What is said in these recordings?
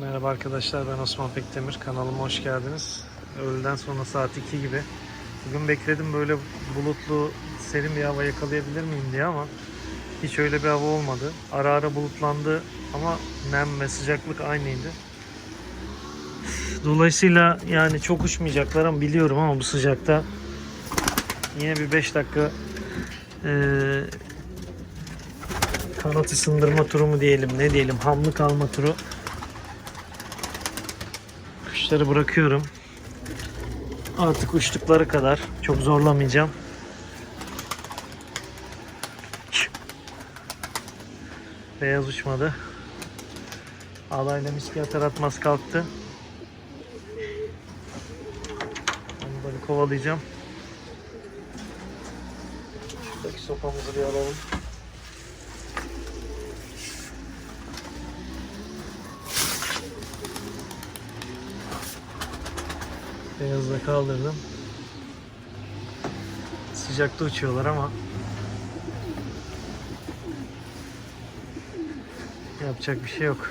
Merhaba arkadaşlar ben Osman Pekdemir kanalıma hoş geldiniz. Öğleden sonra saat 2 gibi. Bugün bekledim böyle bulutlu serin bir hava yakalayabilir miyim diye ama hiç öyle bir hava olmadı. Ara ara bulutlandı ama nem ve sıcaklık aynıydı. Dolayısıyla yani çok uçmayacaklar ama biliyorum ama bu sıcakta yine bir 5 dakika eee kanat ısındırma turu mu diyelim ne diyelim hamlık alma turu Kuşları bırakıyorum. Artık uçtukları kadar çok zorlamayacağım. Beyaz uçmadı. Alayla miski atar atmaz kalktı. Onu bir kovalayacağım. Şuradaki sopamızı bir alalım. Beyazı kaldırdım. Sıcakta uçuyorlar ama yapacak bir şey yok.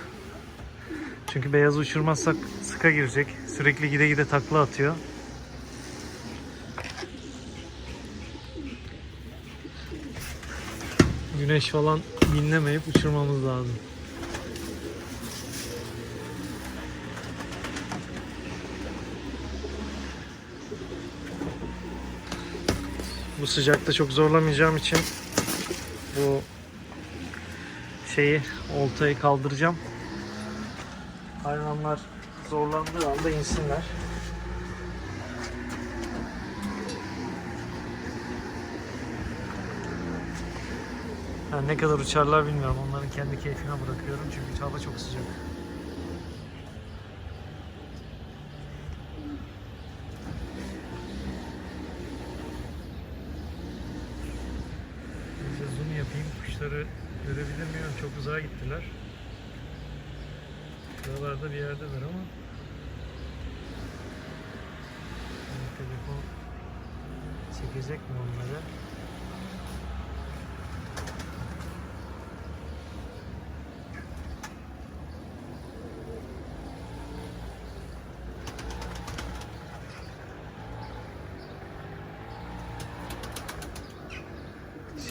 Çünkü beyaz uçurmazsak sıka girecek. Sürekli gide gide takla atıyor. Güneş falan dinlemeyip uçurmamız lazım. Bu sıcakta çok zorlamayacağım için bu şeyi oltayı kaldıracağım. Hayvanlar zorlandığı anda insinler. Yani ne kadar uçarlar bilmiyorum. Onların kendi keyfine bırakıyorum çünkü hava çok sıcak. Kuşları görebilir miyim? Çok uzağa gittiler. Buralarda bir yerdeler ama telefon çekecek mi onları?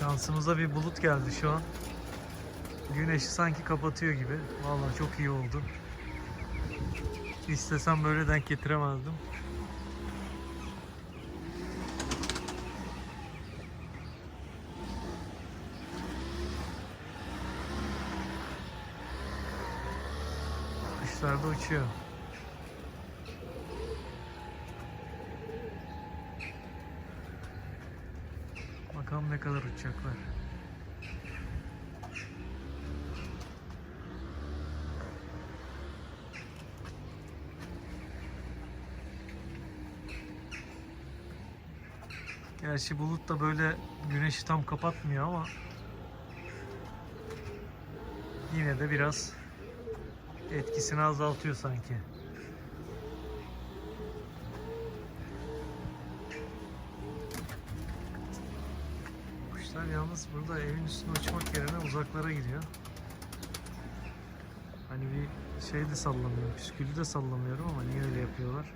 Şansımıza bir bulut geldi şu an. Güneşi sanki kapatıyor gibi. Vallahi çok iyi oldu. İstesem böyle denk getiremezdim. Kuşlar da uçuyor. Bakalım ne kadar uçacaklar. Gerçi bulut da böyle güneşi tam kapatmıyor ama yine de biraz etkisini azaltıyor sanki. Yalnız burada evin üstüne uçmak yerine uzaklara gidiyor. Hani bir şey de sallamıyor, püskülü de sallamıyorum ama niye öyle yapıyorlar?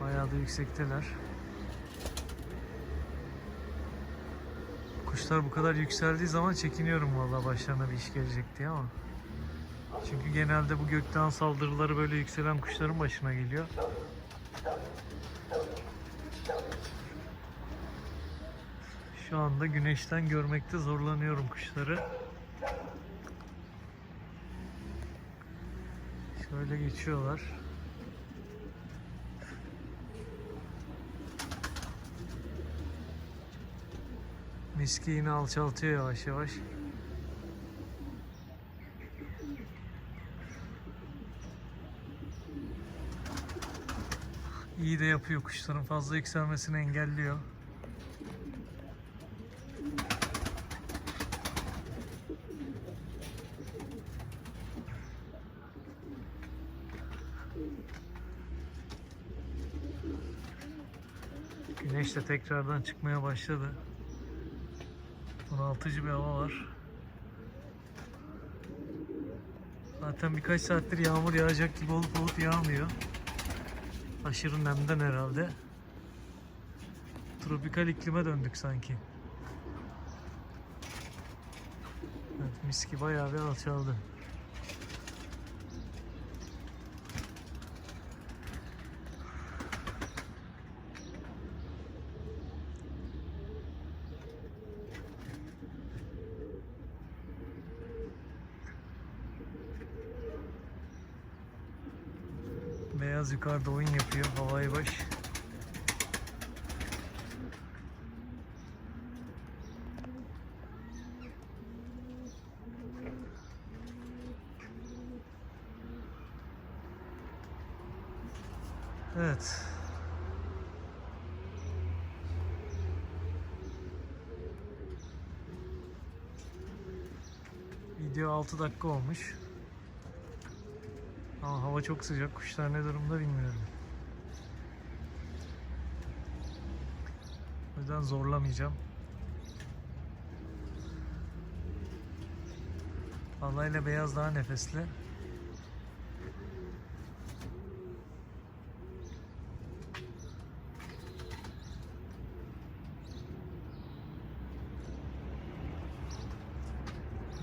Bayağı da yüksekteler. Kuşlar bu kadar yükseldiği zaman çekiniyorum vallahi başlarına bir iş gelecek diye ama. Çünkü genelde bu gökten saldırıları böyle yükselen kuşların başına geliyor. Şu anda güneşten görmekte zorlanıyorum kuşları. Şöyle geçiyorlar. Miski yine alçaltıyor yavaş yavaş. İyi de yapıyor. Kuşların fazla yükselmesini engelliyor. Güneş de tekrardan çıkmaya başladı. Bunaltıcı bir hava var. Zaten birkaç saattir yağmur yağacak gibi olup olup yağmıyor. Aşırı nemden herhalde. Tropikal iklime döndük sanki. Evet, miski bayağı bir alçaldı. Beyaz yukarıda oyun yapıyor havai baş. Evet. Video 6 dakika olmuş. Hava çok sıcak. Kuşlar ne durumda bilmiyorum. O yüzden zorlamayacağım. Allah ile beyaz daha nefesli.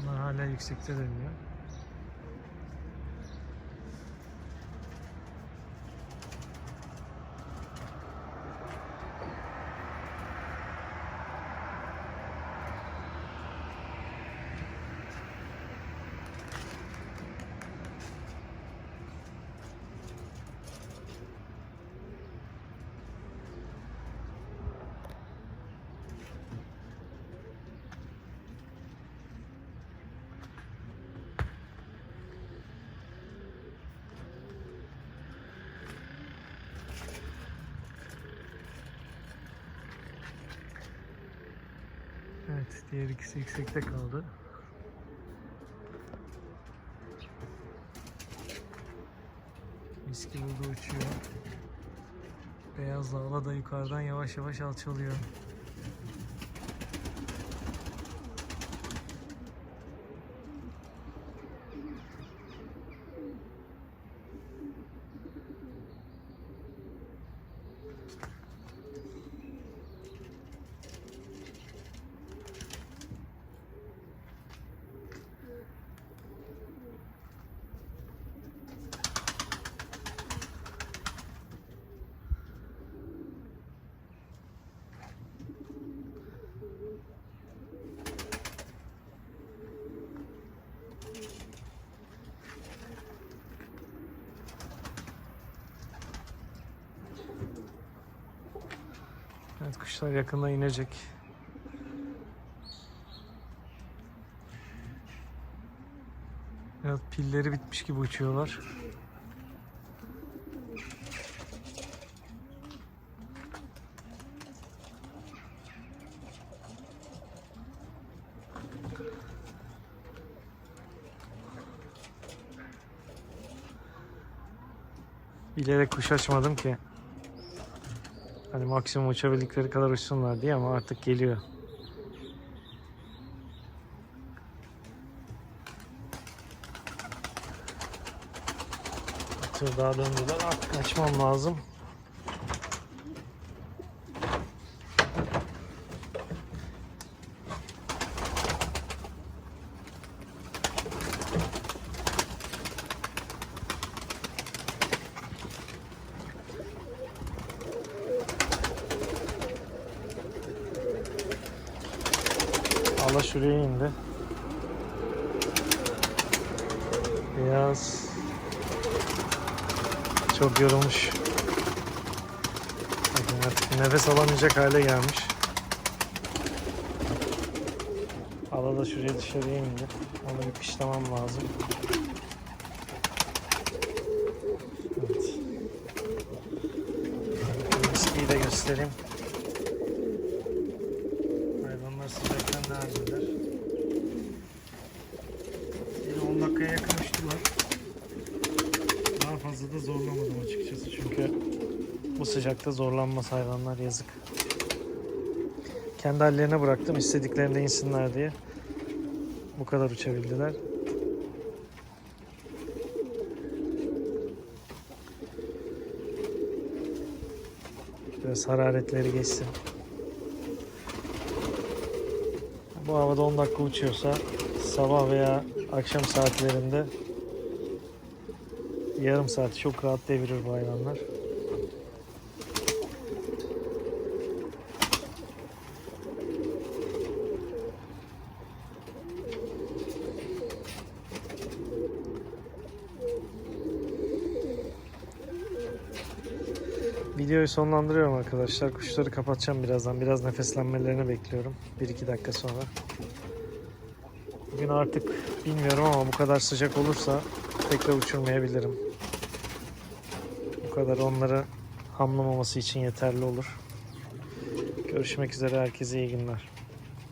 Bunlar hala yüksekte dönüyor. Evet, diğer ikisi yüksekte kaldı. Miski burada uçuyor. Beyaz lava da yukarıdan yavaş yavaş alçalıyor. Evet kuşlar yakında inecek. Biraz pilleri bitmiş gibi uçuyorlar. Bilerek kuş açmadım ki. Hani maksimum uçabildikleri kadar uçsunlar diye ama artık geliyor. Tur daha döndüler. Artık açmam lazım. Şuraya indi. Beyaz. Çok yorulmuş. Artık nefes alamayacak hale gelmiş. Allah da şuraya dışarıya indi. Onu bir kışlamam lazım. Evet. Miskiyi de göstereyim. Hayvanlar sıcaktan ne halindeler? Yine 10 dakikaya yakın uçtular. Daha fazla da zorlamadım açıkçası çünkü bu sıcakta zorlanmaz hayvanlar yazık. Kendi hallerine bıraktım istediklerinde insinler diye. Bu kadar uçabildiler. Biraz hararetleri geçsin. Bu havada 10 dakika uçuyorsa sabah veya akşam saatlerinde yarım saat çok rahat devirir bu hayvanlar. Videoyu sonlandırıyorum arkadaşlar. Kuşları kapatacağım birazdan. Biraz nefeslenmelerini bekliyorum. 1-2 dakika sonra. Bugün artık bilmiyorum ama bu kadar sıcak olursa tekrar uçurmayabilirim. Bu kadar onları hamlamaması için yeterli olur. Görüşmek üzere. Herkese iyi günler.